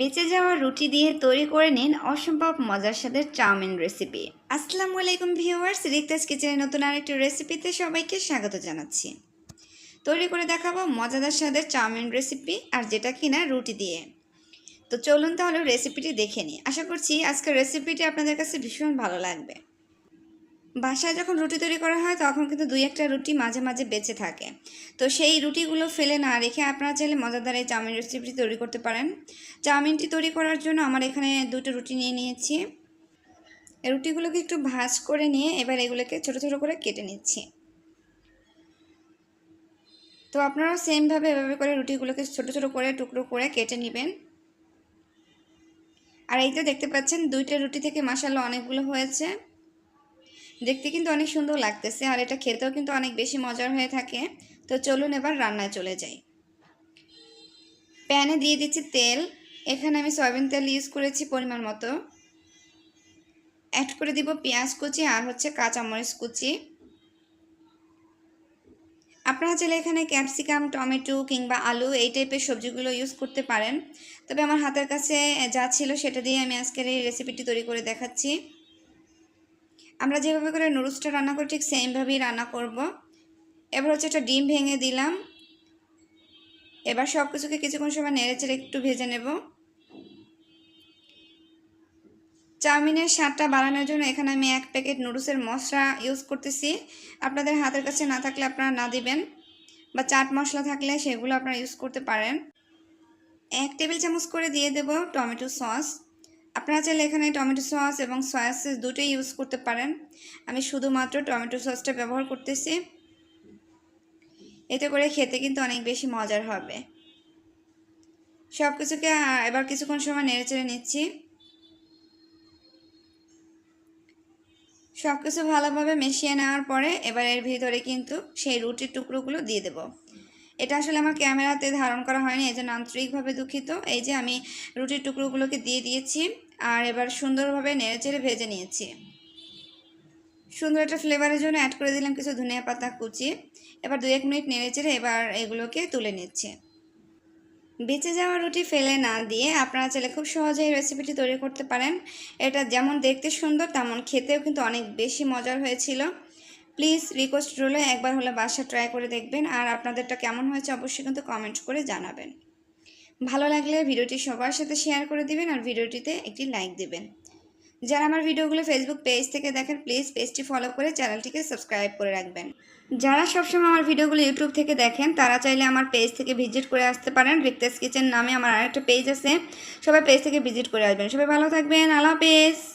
বেঁচে যাওয়া রুটি দিয়ে তৈরি করে নিন অসম্ভব মজার স্বাদের চাউমিন রেসিপি আসসালামু আলাইকুম ভিউয়ার্স রিক্তাস কিচেনের নতুন আরেকটি রেসিপিতে সবাইকে স্বাগত জানাচ্ছি। তৈরি করে দেখাবো মজাদার স্বাদের চাউমিন রেসিপি আর যেটা কিনা রুটি দিয়ে। তো চলুন তাহলে রেসিপিটি দেখে নিই। আশা করছি আজকের রেসিপিটি আপনাদের কাছে ভীষণ ভালো লাগবে। বাসায় যখন রুটি তৈরি করা হয়, তখন কিন্তু দুই একটা রুটি মাঝে মাঝে বেঁচে থাকে। তো সেই রুটিগুলো ফেলে না রেখে আপনারা চাইলে মজাদার এই চাউমিন রেসিপিটি তৈরি করতে পারেন। চাউমিনটি তৈরি করার জন্য আমার এখানে দুটো রুটি নিয়ে নিয়েছি। রুটিগুলোকে একটু ভাজ করে নিয়ে এবার এগুলোকে ছোট ছোট করে কেটে নিচ্ছি। তো আপনারাও সেমভাবে এভাবে করে রুটিগুলোকে ছোট ছোট করে, টুকরো করে কেটে নেবেন। আর এই তো দেখতে পাচ্ছেন, দুইটা রুটি থেকে মশালা অনেকগুলো হয়েছে। দেখতে কিন্তু অনেক সুন্দর লাগতেছে আর এটা খেতেও কিন্তু অনেক বেশি মজার হয়ে থাকে। তো চলুন এবার রান্নায় চলে যাই। প্যানে দিয়ে দিচ্ছি তেল। এখানে আমি সয়াবিন তেল ইউজ করেছি পরিমাণ মতো। অ্যাড করে দিব পেঁয়াজ কুচি আর হচ্ছে কাঁচামরিচ কুচি। আপনারা চাইলে এখানে ক্যাপসিকাম, টমেটো কিংবা আলু এই টাইপের সবজিগুলো ইউজ করতে পারেন। তবে আমার হাতের কাছে যা ছিল সেটা দিয়ে আমি আজকের এই রেসিপিটি তৈরি করে দেখাচ্ছি। আমরা যেভাবে করে নুডলসটা রান্না করি, ঠিক সেমভাবেই রান্না করব। এবার হচ্ছে একটা ডিম ভেঙে দিলাম। এবার সব কিছুকে কিছুক্ষণ সময় নেড়ে চেড়ে একটু ভেজে নেব। চাউমিনের স্বাদটা বাড়ানোর জন্য এখানে আমি এক প্যাকেট নুডলসের মশলা ইউজ করতেছি। আপনাদের হাতের কাছে না থাকলে আপনারা না দিবেন, বা চাট মশলা থাকলে সেগুলো আপনারা ইউজ করতে পারেন। এক টেবিল চামচ করে দিয়ে দেব টমেটো সস। আপনারা চাইলে এখানে টমেটো সস এবং সয়া সস দুটোই ইউজ করতে পারেন। আমি শুধুমাত্র টমেটো সসটা ব্যবহার করতেছি। এতে করে খেতে কিন্তু অনেক বেশি মজার হবে। সব কিছুকে এবার কিছুক্ষণ সময় নেড়ে চেড়ে নিচ্ছি। সব কিছু ভালোভাবে মিশিয়ে নেওয়ার পরে এবার এর ভিতরে কিন্তু সেই রুটির টুকরোগুলো দিয়ে দেব। এটা আসলে আমার ক্যামেরাতে ধারণ করা হয়নি এই জন্য আন্তরিকভাবে দুঃখিত। এই যে আমি রুটির টুকরোগুলোকে দিয়ে দিয়েছি। আর এবার সুন্দরভাবে নেড়ে চেড়ে ভেজে নিয়েছি। সুন্দর একটা ফ্লেভারের জন্য অ্যাড করে দিলাম কিছু ধনিয়া পাতা, কুচি। এবার দু এক মিনিট নেড়ে চেড়ে এবার এগুলোকে তুলে নিচ্ছে। বেঁচে যাওয়া রুটি ফেলে না দিয়ে আপনারা চাইলে খুব সহজেই রেসিপিটি তৈরি করতে পারেন। এটা যেমন দেখতে সুন্দর, তেমন খেতেও কিন্তু অনেক বেশি মজার হয়েছিল। প্লিজ রিকোয়েস্ট রইল একবার হলে বাসা ট্রাই করে দেখবেন। আর আপনাদেরটা কেমন হয়েছে অবশ্যই কিন্তু কমেন্ট করে জানাবেন। ভালো লাগলে ভিডিওটি সবার সাথে শেয়ার করে দিবেন আর ভিডিওটিতে একটি লাইক দেবেন। যারা আমার ভিডিওগুলো ফেসবুক পেজ থেকে দেখেন প্লিজ পেজটি ফলো করে চ্যানেলটিকে সাবস্ক্রাইব করে রাখবেন। যারা সবসময় আমার ভিডিওগুলো ইউটিউব থেকে দেখেন, তারা চাইলে আমার পেজ থেকে ভিজিট করে আসতে পারেন। রিক্তাস কিচেন নামে আমার আরেকটা পেজ আছে। সবাই পেজ থেকে ভিজিট করে আসবেন। সবাই ভালো থাকবেন। আল্লাহ হাফেজ।